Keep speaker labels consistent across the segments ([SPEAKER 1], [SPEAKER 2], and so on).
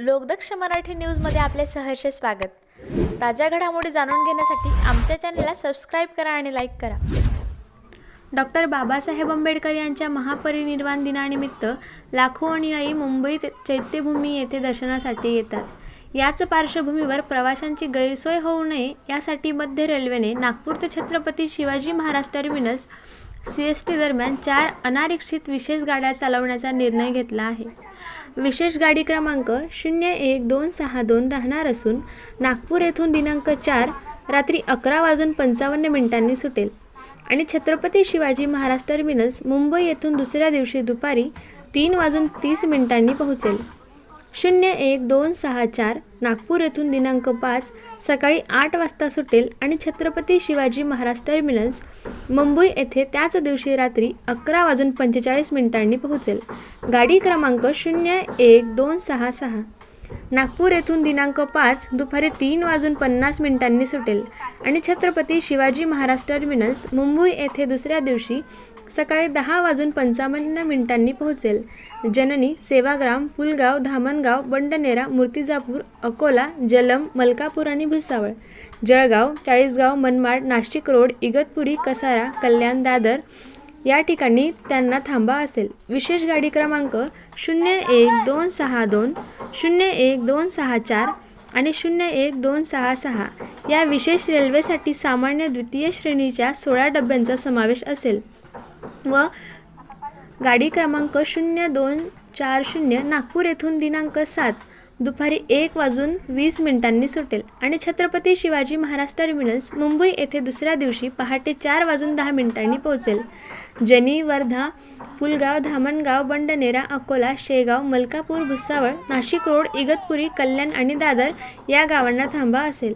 [SPEAKER 1] लोकदक्ष मराठी न्यूजमध्ये आपले सहर्ष स्वागत. ताज्या घडामोडी जाणून घेण्यासाठी आमच्या चॅनलला सबस्क्राईब करा आणि लाईक करा. डॉक्टर बाबासाहेब आंबेडकर यांच्या महापरिनिर्वाण दिनानिमित्त लाखो अनुयायी मुंबईत चैत्यभूमी येथे दर्शनासाठी येतात. याच पार्श्वभूमीवर प्रवाशांची गैरसोय होऊ नये यासाठी मध्य रेल्वेने नागपूर ते Chhatrapati Shivaji Maharaj terminus C S T दरम्यान चार अनारक्षित विशेष गाड्या चालवण्याचा निर्णय घेतला आहे. विशेष गाडी क्रमांक शून्य एक दोन सहा दोन राहणार असून नागपूर येथून दिनांक चार रात्री अकरा वाजून पंचावन्न मिनिटांनी सुटेल. आणि छत्रपती शिवाजी महाराज टर्मिनस मुंबई येथून दुसऱ्या दिवशी दुपारी तीन वाजून तीस मिनिटांनी पोहोचेल. शून्य एक दोन सहा चार नागपूर येथून दिनांक पाच सकाळी आठ वाजता सुटेल आणि छत्रपती शिवाजी महाराज टर्मिनस मुंबई येथे त्याच दिवशी रात्री अकरा वाजून पंचेचाळीस मिनिटांनी पोहोचेल. गाडी क्रमांक शून्य एक दोन सहा सहा. नागपूर येथून दिनांक पाच दुपारी तीन वाजून पन्नास मिनिटांनी सुटेल. आणि छत्रपती शिवाजी महाराज टर्मिनस मुंबई येथे दुसऱ्या दिवशी सकाळी दहा वाजून पंचावन्न मिनिटांनी पोहोचेल. जननी सेवाग्राम पुलगाव धामणगाव बंडनेरा मूर्तिजापूर अकोला जलम मलकापूर आणि भुसावळ जळगाव चाळीसगाव मनमाड नाशिक रोड इगतपुरी कसारा कल्याण दादर या ठिकाणी त्यांना थांबा असेल. विशेष गाडी क्रमांक शून्य एक दोन सहा दोन शून्य एक दोन सहा चार आणि शून्य एक दोन सहा सहा या विशेष रेल्वेसाठी सामान्य द्वितीय श्रेणीच्या सोळा डब्यांचा समावेश असेल. व गाडी क्रमांक शून्य दोन चार शून्य नागपूर येथून दिनांक सात दुपारी एक वाजून वीस मिनिटांनी सुटेल. आणि छत्रपती शिवाजी महाराज टर्मिनस मुंबई येथे दुसऱ्या दिवशी पहाटे चार वाजून दहा मिनिटांनी पोहोचेल. जनी वर्धा पुलगाव धामणगाव बंडनेरा अकोला शेगाव मलकापूर भुसावळ नाशिक रोड इगतपुरी कल्याण आणि दादर या गावांना थांबा असेल.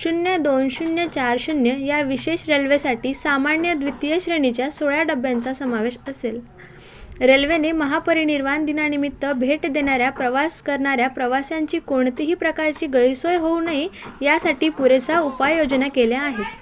[SPEAKER 1] शून्य दोन शून्य चार शून्य या विशेष रेल्वेसाठी सामान्य द्वितीय श्रेणीच्या सोळा डब्यांचा समावेश असेल. रेल्वेने महापरिनिर्वाण दिनानिमित्त भेट देणाऱ्या प्रवास करणाऱ्या प्रवाशांची कोणतीही प्रकारची गैरसोय होऊ नये यासाठी पुरेसा उपाययोजना केल्या आहेत.